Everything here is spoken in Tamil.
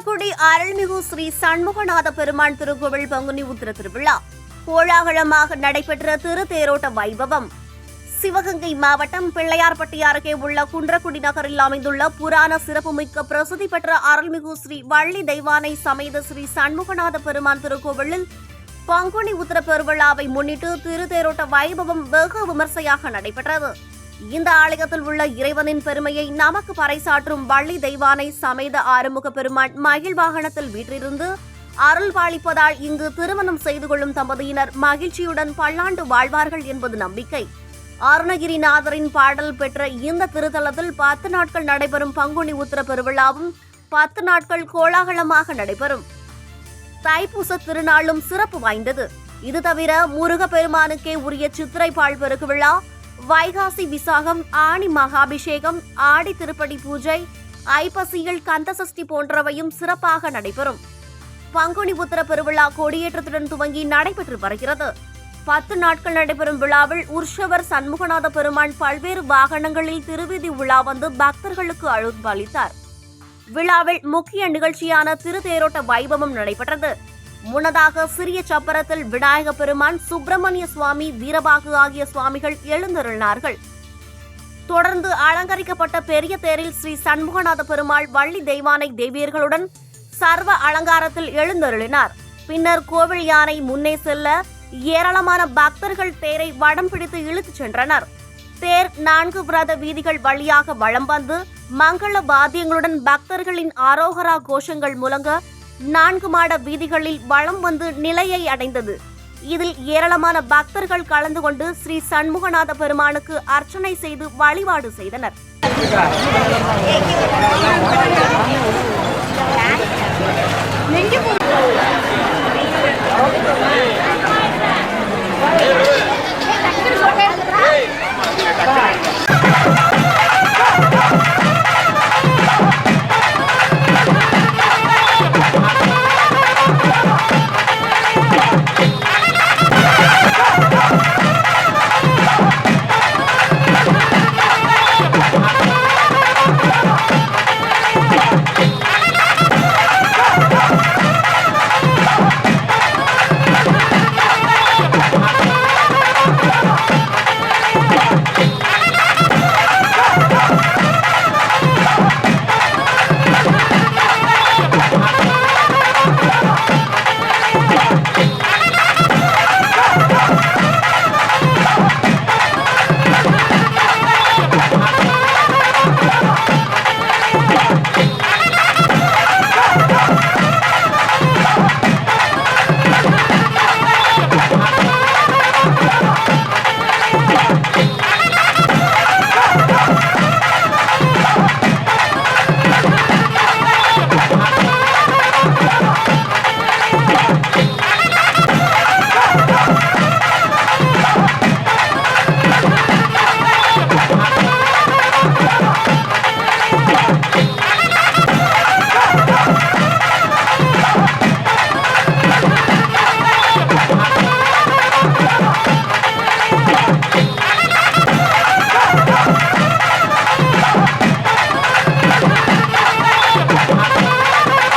குன்றக்குடி அருள்மிகு ஸ்ரீ சண்முகநாத பெருமான் திருக்கோவில் பங்குனி உத்திர திருவிழா. கோலாகலமாக நடைபெற்ற திருத்தேரோட்ட வைபவம். சிவகங்கை மாவட்டம் பிள்ளையார்பட்டி அருகே உள்ள குன்றக்குடி நகரில் அமைந்துள்ள புராண சிறப்புமிக்க பிரசித்தி பெற்ற அருள்மிகு ஸ்ரீ வள்ளி தெய்வானை சமேத ஸ்ரீ சண்முகநாத பெருமான் திருக்கோவிலில் பங்குனி உத்திர பெருவிழாவை முன்னிட்டு திருத்தேரோட்ட வைபவம் வெகு விமர்சையாக நடைபெற்றது. இந்த ஆலயத்தில் உள்ள இறைவனின் பெருமையை நமக்கு பறைசாற்றும் வள்ளி தெய்வானை சமேத ஆறுமுக பெருமான் மகிழ் வாகனத்தில் வீற்றிருந்து அருள் பாலிப்பதால் இங்கு திருமணம் செய்து கொள்ளும் தம்பதியினர் மகிழ்ச்சியுடன் பல்லாண்டு வாழ்வார்கள் என்பது நம்பிக்கை. அருணகிரிநாதரின் பாடல் பெற்ற இந்த திருத்தலத்தில் பத்து நாட்கள் நடைபெறும் பங்குனி உத்திர பெருவிழாவும் பத்து நாட்கள் கோலாகலமாக நடைபெறும். தைப்பூச திருநாளும் சிறப்பு வாய்ந்தது. இது தவிர முருக பெருமானுக்கே உரிய சித்திரை பால் பெருக்கு விழா வைகாசி விசாகம் ஆணி மகாபிஷேகம் ஆடி திருப்படி பூஜை ஐப்பசியில் கந்தசஷ்டி போன்றவையும் சிறப்பாக நடைபெறும். பங்குனி உத்தர பெருவிழா கொடியேற்றத்துடன் துவங்கி நடைபெற்று வருகிறது. பத்து நாட்கள் நடைபெறும் விழாவில் உற்சவர் சண்முகநாத பெருமான் பல்வேறு வாகனங்களில் திருவீதி உலா வந்து பக்தர்களுக்கு அழுத்தளித்தார் விழாவில் முக்கிய நிகழ்ச்சியான திருத்தேரோட்ட வைபவம் நடைபெற்றது. முன்னதாக சிறிய சப்பரத்தில் விநாயக பெருமான் சுப்பிரமணிய சுவாமி வீரபாகு ஆகிய சுவாமிகள் எழுந்தருளினார்கள். தொடர்ந்து அலங்கரிக்கப்பட்ட பெரிய தேரில் ஸ்ரீ சண்முகநாத பெருமாள் வள்ளி தெய்வானை தேவியர்களுடன் சர்வ அலங்காரத்தில் எழுந்தருளினார். பின்னர் கோவில் யானை முன்னே செல்ல ஏராளமான பக்தர்கள் தேரை வடம் பிடித்து இழுத்துச் சென்றனர். தேர் நான்கு விரத வீதிகள் வழியாக வலம் வந்து மங்கள வாத்தியங்களுடன் பக்தர்களின் ஆரோகரா கோஷங்கள் முழங்க நான்கு மாட வீதிகளில் வளம் வந்து நிலையை அடைந்தது. இதில் ஏராளமான பக்தர்கள் கலந்து கொண்டு ஸ்ரீ சண்முகநாத பெருமானுக்கு அர்ச்சனை செய்து வழிபாடு செய்தனர். நெஞ்சு